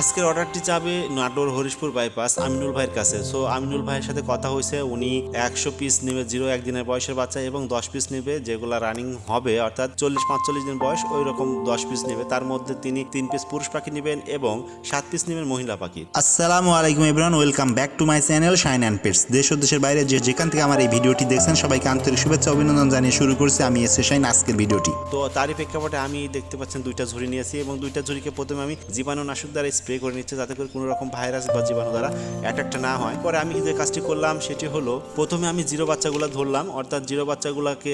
আজকের অর্ডারটি যাবে নাটোর হরিশপুর বাইপাস আমিনুল ভাইয়ের কাছে। সো আমিনুল ভাইয়ের সাথে কথা হয়েছে উনি একশো পিস নেবে জিরো একদিনের বয়সের বাচ্চা এবং দশ পিস নেবে যেগুলো রানিং হবে অর্থাৎ চল্লিশ পাঁচচল্লিশ দিন বয়স ওই রকম দশ পিস নেবে। তার মধ্যে তিনি তিন পিস পুরুষ পাখি নেবেন এবং সাত পিস নেবেন মহিলা পাখি। আসসালামু আলাইকুম everyone welcome back to my channel shine and pets দেশ ও দেশের বাইরে যে যেখান থেকে আমার এই ভিডিওটি দেখছেন সবাইকে আন্তরিক শুভেচ্ছা অভিনন্দন জানিয়ে শুরু করছি আমি এসে শাইন আজকের ভিডিওটি। তো তারই প্রেক্ষাপটে আমি দেখতে পাচ্ছেন দুইটা ঝুড়ি নিয়েছি এবং দুইটা ঝুড়িকে প্রথমে আমি জীবাণুনাশক দ্বারা স্প্রে করে নিচ্ছে যাতে করে কোনো রকম ভাইরাস বা জীবাণু দ্বারা অ্যাটাকটা না হয়। পরে আমি যে কাজটি করলাম সেটি হলো, প্রথমে আমি জিরো বাচ্চাগুলো ধরলাম, অর্থাৎ জিরো বাচ্চাগুলোকে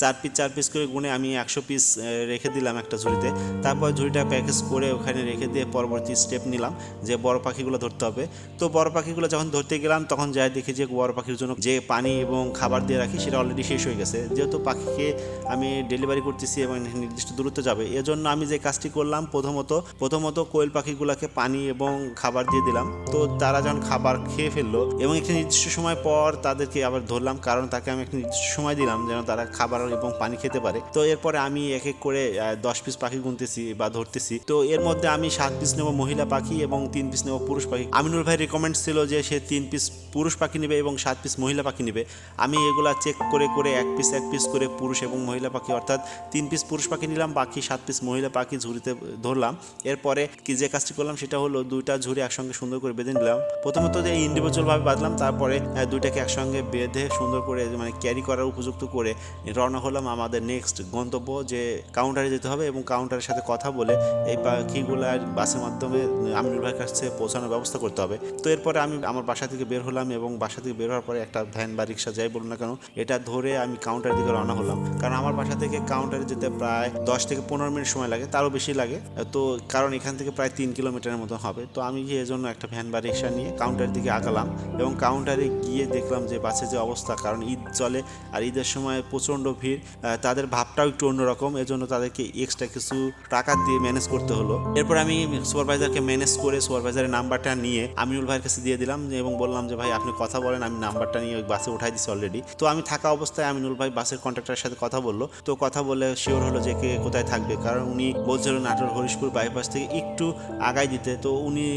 চার পিস চার পিস করে গুনে আমি একশো পিস রেখে দিলাম একটা ঝুড়িতে। তারপর ঝুড়িটা প্যাকেজ করে ওখানে রেখে দিয়ে পরবর্তী স্টেপ নিলাম, যে বড় পাখিগুলো ধরতে হবে। তো বড় পাখিগুলো যখন ধরতে গেলাম, তখন যাই দেখি যে বড় পাখির জন্য যে পানি এবং খাবার দিয়ে রাখি, সেটা অলরেডি শেষ হয়ে গেছে। যেহেতু পাখিকে আমি ডেলিভারি করতেছি এবং নির্দিষ্ট দূরত্ব যাবে, এজন্য আমি যে কাজটি করলাম, প্রথমত প্রথমত কোয়েল পাখিগুলোকে পানি এবং খাবার দিয়ে দিলাম। তো তারা যখন খাবার খেয়ে ফেলল এবং একটি নির্দিষ্ট সময় পর তাদেরকে আবার ধরলাম, কারণ তাকে আমি একটা নির্দিষ্ট সময় দিলাম যেন তারা খাবার এবং পানি খেতে পারে। তো এরপরে আমি এক এক করে দশ পিস পাখি গুনতেছি বা ধরতেছি। তো এর মধ্যে আমি সাত পিস নেব মহিলা পাখি এবং তিন পিস নেব পুরুষ পাখি। আমিনুল ভাই রেকমেন্ড ছিল যে সে তিন পিস পুরুষ পাখি নেবে এবং সাত পিস মহিলা পাখি নেবে। আমি এগুলা চেক করে করে এক পিস এক পিস করে পুরুষ এবং মহিলা পাখি, অর্থাৎ তিন পিস পুরুষ পাখি নিলাম, বাকি সাত পিস মহিলা পাখি ঝুড়িতে ধরলাম। এরপরে কি যে কাজটি করলাম সেটা হলো দুইটা ঝুড়ি একসঙ্গে সুন্দর করে বেঁধে নিলাম। প্রথমত যে ইন্ডিভিজুয়াল ভাবে বাঁধলাম, তারপরে দুইটাকে একসঙ্গে বেঁধে সুন্দর করে মানে ক্যারি করার উপযুক্ত করে রওনা হলাম আমাদের নেক্সট গন্তব্য যে কাউন্টারে যেতে হবে এবং কাউন্টারের সাথে কথা বলে এই পাখিগুলো বাসের মাধ্যমে আমিনুল ভাইয়ের কাছে পৌঁছানোর ব্যবস্থা করতে হবে। তো এরপরে আমি আমার বাসা থেকে বের হলাম এবং বাসা থেকে বের হওয়ার পরে একটা ভ্যান বা রিক্সা যাই বলুন না কেন, এটা ধরে আমি কাউন্টারের দিকে রওনা হলাম। কারণ আমার বাসা থেকে কাউন্টারে যেতে প্রায় দশ থেকে পনেরো মিনিট সময় লাগে, তারও বেশি লাগে। তো কারণ এখান থেকে প্রায় তিন কিলোমিটারের মতো হবে। তো আমি গিয়ে এজন্য একটা ভ্যান বা রিক্সা নিয়ে কাউন্টারের দিকে আগালাম এবং কাউন্টারে গিয়ে দেখলাম যে বাসের যে অবস্থা, কারণ ঈদ চলে আর ঈদের সময় প্রচণ্ড ভিড় তাদের ভাবটাও একটু অন্যরকম। এজন্য তাদেরকে এক্সট্রা কিছু টাকা দিয়ে ম্যানেজ করতে হলো। এরপর আমি সুপারভাইজারকে ম্যানেজ করে সুপারভাইজারের নাম্বারটা নিয়ে আমিনুল ভাইয়ের কাছে দিয়ে দিলাম এবং বললাম যে, ভাই, আপনি কথা বলেন, আমি নাম্বারটা নিয়ে ওই বাসে উঠাই দিচ্ছি অলরেডি তো আমি থাকা অবস্থায় আমিনুল ভাই বাসের কন্ট্রাক্টরের সাথে কথা বলল। তো কথা বলে শিওর হলো যে কে কোথায় থাকবে, কারণ উনি বলছিল নাটোর হরিশপুর বাইপাস থেকে একটু আগাই দিতে। তো উনি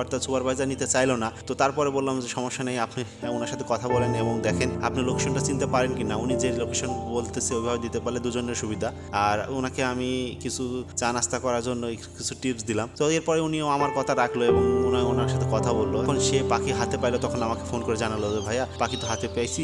অর্থাৎ সুপারভাইজার নিতে চাইলো না। তো তারপরে বললাম যে সমস্যা নেই, আপনি ওনার সাথে কথা বলেন এবং দেখেন আপনি লোকেশনটা চিনতে পারেন কি না উনি যে লোকেশন বলতেছে ওইভাবে দিতে পারলে দুজনের সুবিধা। আর ওনাকে আমি কিছু চা নাস্তা করার জন্য কিছু টিপস দিলাম। তো এরপরে উনিও আমার কথা রাখল এবং ওনা ওনার সাথে কথা বলল। এখন সে পাখি হাতে পাইলো, তখন আমাকে ফোন করে জানালো যে, ভাইয়া, পাখি তো হাতে পেয়েছি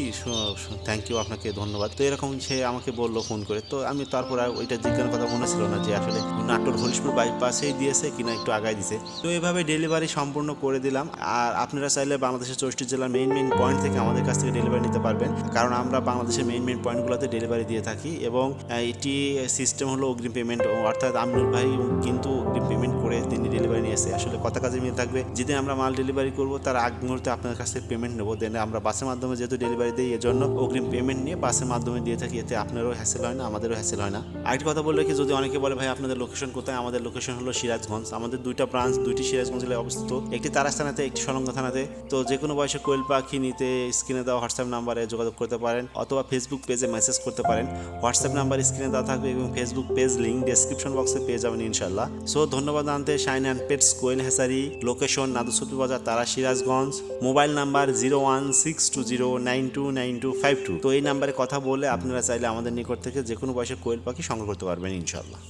থ্যাংক ইউ আপনাকে ধন্যবাদ। তো এরকম সে আমাকে বলল ফোন করে। তো আমি তারপর ওইটা জিজ্ঞাসার কথা মনে ছিল না যে, আসলে নাটোর হরিশপুর বাইপাসেই দিয়েছে কিনা একটু আগায় দিছে। তো এভাবে ডেলিভারি সম্পূর্ণ করে দিলাম। আর আপনারা চাইলে বাংলাদেশের চৌষ্টি জেলার মেইন মেইন পয়েন্ট থেকে আমাদের কাছ থেকে ডেলিভারি নিতে পারবেন। কারণ আমরা বাংলাদেশের মেইন মেইন পয়েন্টগুলোতে ডেলিভারি দিয়ে থাকি এবং এটি সিস্টেম হলো অগ্রিম পেমেন্ট অর্থাৎ আমিনুল ভাই কিন্তু অগ্রিম পেমেন্ট করে তিনি ডেলিভারি নিয়ে এসে আসলে কথা কাজে মিল থাকবে। যেদিন আমরা মাল ডেলিভারি করব, তার আগ মুহূর্তে আপনার কাছ থেকে পেমেন্ট নেব। দেন আমরা বাসের মাধ্যমে যেহেতু ডেলিভারি দিই, এজন্য অগ্রিম পেমেন্ট নিয়ে বাসের মাধ্যমে দিয়ে থাকি। এতে আপনারও হ্যাসেল হয় না, আমাদেরও হ্যাসেল হয় না। আরেকটি কথা বললে কি যদি অনেকে বলে, ভাই, আপনাদের লোকেশন কোথায়? আমাদের লোকেশন হলো সিরাজগঞ্জ। আমাদের দুইটা ব্রাঞ্চ দুইটি সিরাজগঞ্জ জেলায় অবস্থিত। একটি তারাস থানাতে একটি সলঙ্গ থানাতে। তো যে কোনো বয়সে কোয়েল পাখি নিতে স্ক্রিনে দেওয়া হোয়াটসঅ্যাপ নাম্বারে যোগাযোগ করতে পারেন অথবা ফেসবুক পেজে মেসেজ করতে পারেন। হোয়াটসঅ্যাপ নাম্বার স্ক্রিনে দেওয়া থাকবে এবং ফেসবুক পেজ লিঙ্ক ডেসক্রিপশন বক্সে পেয়ে যাবেন ইনশাল্লাহ সো ধন্যবাদ আনতে শাইন অ্যান্ড পেটস কোয়েল হেসারি। লোকেশন নাদুসুপি বাজার, তারা Sirajganj. Mobile number zero one six two zero nine two nine two five two. তো এই নাম্বারে কথা বলে আপনারা চাইলে আমাদের নিকট থেকে যে কোনো বয়সের কোয়েল পাখি সংগ্রহ করতে পারবেন ইনশাল্লাহ